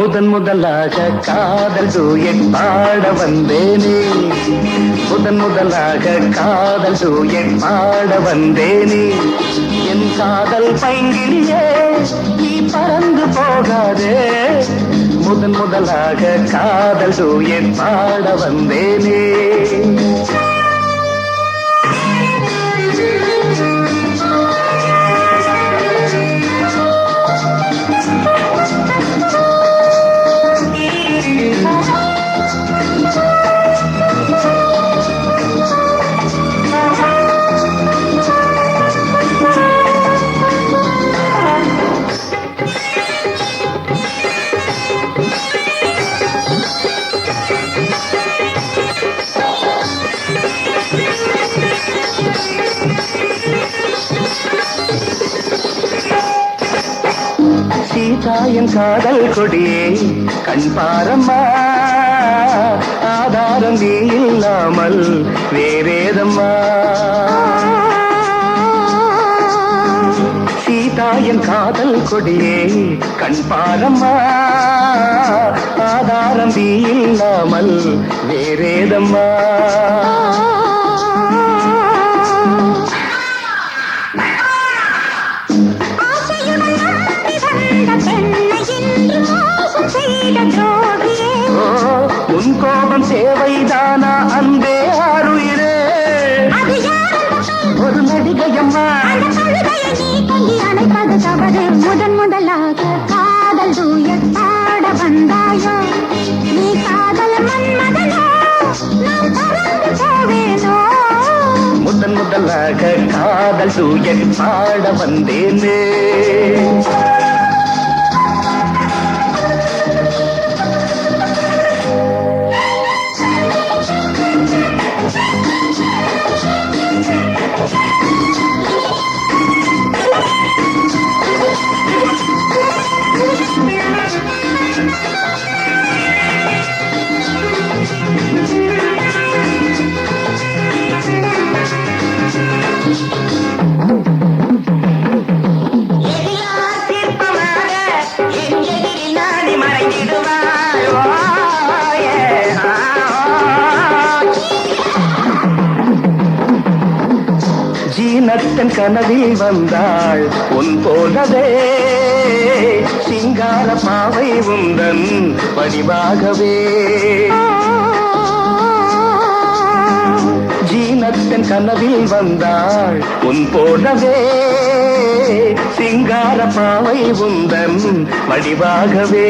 முதன் முதலாக காதல் தூயட் பாட வந்தேனே. முதன் முதலாக காதல் தூயட் பாட வந்தேனே. என் காதல் பைங்கிலியே நீ பறந்து போகாதே. முதன் முதலாக காதல் தூயட் பாட வந்தேனே. சீதாயின் காதல் கொடியே கண் பாரம்மா ஆதாரம் நீ இல்லாமல் வேறேதம்மா. சீதாயின் காதல் கொடியே கண் பாரம்மா ஆதாரம் நீ இல்லாமல் வேறேதம்மா. முதன் காதல் தூயட் பாட வந்தேனே. என் கனவில் வந்தாள். உன் போலதே சிங்கார பாவை உந்தன் வடிவாகவே ஜீனத்தன் கனவில் வந்தாள். உன் போலவே சிங்கார பாவை உந்தன் வடிவாகவே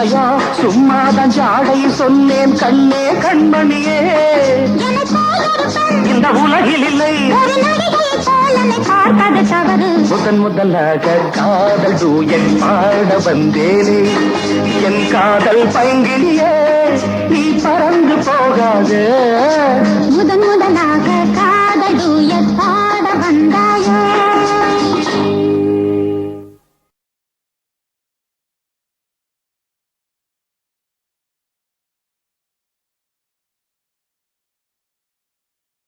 இல்லையா சும்மாதான் ஜாடை சொன்னேன் கண்ணே கண்மணியே. இந்த உலகில் இல்லை. ஒரு தவறு முதன் முதலாக காதல் தூயன் பாட வந்தேனே. என் காதல் பைங்கிலியே நீ பறந்து போகாது.